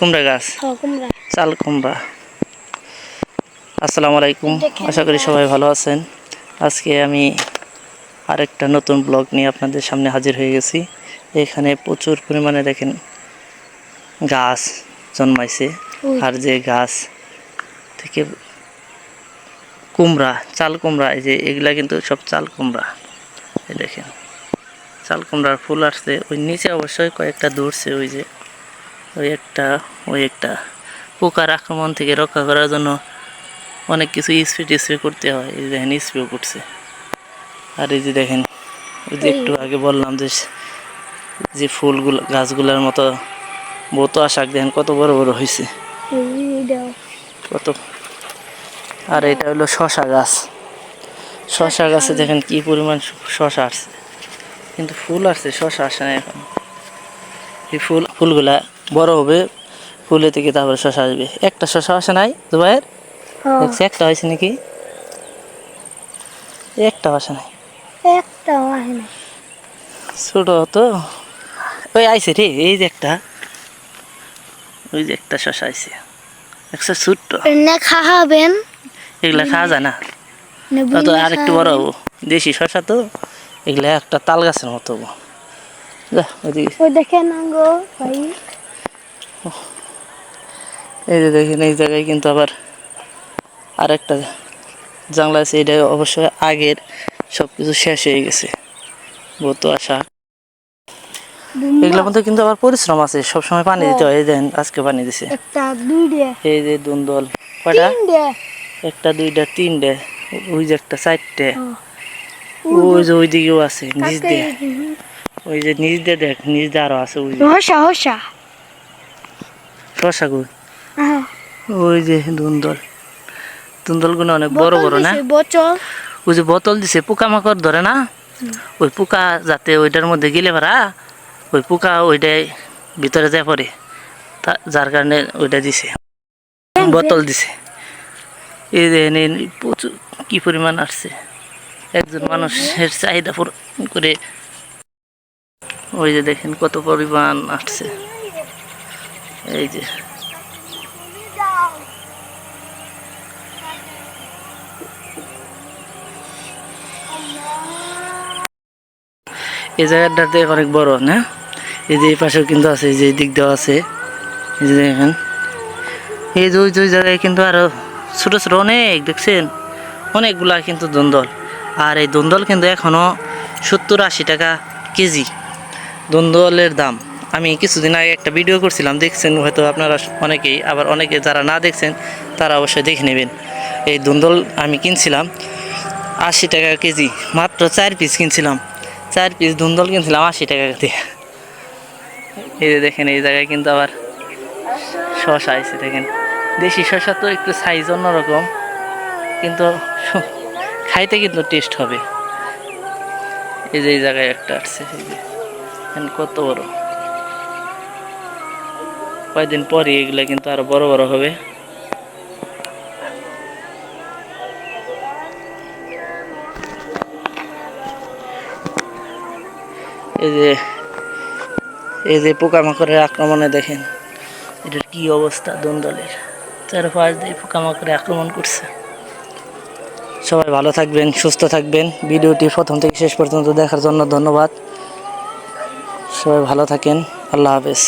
কুমড়া গাছ? চাল কুমড়া। আসসালামু আলাইকুম। আশা করি সবাই ভালো আছেন। আজকে আমি আরেকটা নতুন ব্লগ নিয়ে আপনাদের সামনে হাজির হয়ে গেছি। এখানে প্রচুর পরিমাণে দেখেন গাছ জন্মাইছে। আর যে গাছ থেকে কুমড়া চাল কুমড়া এই যে এগুলা কিন্তু সব চাল কুমড়া। এই দেখেন চাল কুমড়ার ফুল আসছে। ওই নিচে অবশ্যই কয়েকটা ধরছে ওই যে। ওই একটা ওই একটা। পোকার আক্রমণ থেকে রক্ষা করার জন্য অনেক কিছু স্প্রে টিস্প্রে করতে হয়। এই যে দেখেন স্প্রে করছে। আর এই যে দেখেন ওই যে একটু আগে বললাম যে যে ফুলগুলো গাছগুলোর মতো বোতো আশাক দেখেন কত বড় বড় হয়েছে কত। আর এটা হলো শশা গাছ। শশা গাছে দেখেন কি পরিমাণ শশা আসছে। কিন্তু ফুল আসছে শশা আসে না এখন। এই ফুল ফুলগুলা বড় হবে ফুলে থেকে তারপরে শশা আসবে। একটা শশা আসে নাই দুবাইয়ের দেখছি একটা হয়েছে নাকি? একটা আসে নাই। একটা আসে না ছোট তো। ওই আইছে রে এই যে একটা। ওই যে একটা শশা আইছে। একশো ছোট্ট। খাওয়াবেন এগুলা খাওয়া যায় না। তো আর একটু বড় হব। দেশি শশা তো। এগুলা একটা তাল গাছের মতো হব। যা ওই দেখেন ভাই। এই যে দেখেন এই জায়গায় কিন্তু আবার আর একটা জানলা আছে এটা অবশ্যই আগের সব কিছু শেষ হয়ে গেছে। বতো আসা। এগুলোর মধ্যে কিন্তু আবার পরিশ্রম আছে সবসময় পানি দিতে হয়। এই দেখেন আজকে পানি দিছে। এই যে দুন্দল কয়টা? তিনটে। একটা দুইটা তিনটে ওই যে একটা চারটে। ওই যে ওইদিকেও আছে নিচ কাকে দিয়ে। ওই যে নিজ দিয়ে দেখ নিচ দিয়ে আরও আছে ওই যে। হসা হসা। শশা হ্যাঁ। ওই যে দুন্দল। দুন্দলগুলো অনেক বড় বড় না? ওই যে বোতল দিছে পোকামাকড় ধরে না? ওই পোকা যাতে ওইটার মধ্যে গেলে পারা ওই পোকা ওইটাই ভিতরে যায় পড়ে। তা যার কারণে ওইটা দিছে। বোতল দিছে। এই যে প্রচুর কি পরিমাণ আসছে। একজন মানুষের চাহিদা পূরণ করে। ওই যে দেখেন কত পরিমাণ আসছে। এই যে। এই জায়গাটাতে অনেক বড়, না? এই যে এই পাশেও কিন্তু আছে, এই যে দিক দেওয়া আছে। এই যে দেখেন। এই যে ওই জায়গায় কিন্তু আরও ছোটো ছোটো অনেক, দেখছেন? অনেকগুলা কিন্তু দন্দল। আর এই দন্দল কিন্তু এখনও সত্তর আশি টাকা কেজি। দন্দলের দাম। আমি কিছুদিন আগে একটা ভিডিও করছিলাম, দেখছেন হয়তো আপনারা অনেকেই, আবার অনেকে যারা না দেখছেন, তারা অবশ্যই দেখে নেবেন। এই দুন্দল আমি কিনছিলাম, আশি টাকা কেজি, মাত্র চার পিস কিনছিলাম। চার পিস ধুন্দল কিনছিলাম আশি টাকা দিয়ে। এই যে দেখেন, এই জায়গায় কিন্তু আবার শশা আছে, দেখেন। দেশি শশা তো একটু সাইজ অন্যরকম, কিন্তু খাইতে কিন্তু টেস্ট হবে। এই যে এই জায়গায় একটা আসছে কত বড়। কয়েকদিন পরে এগুলো কিন্তু আরও বড় বড় হবে। এই যে এই যে পোকামাকড়ের আক্রমণে দেখেন, এটার কি অবস্থা দ্বন্দ্বের চারপাশ দিয়ে পোকামাকড়ে আক্রমণ করছে। সবাই ভালো থাকবেন, সুস্থ থাকবেন। ভিডিওটি প্রথম থেকে শেষ পর্যন্ত দেখার জন্য ধন্যবাদ। সবাই ভালো থাকেন, আল্লাহ হাফেজ।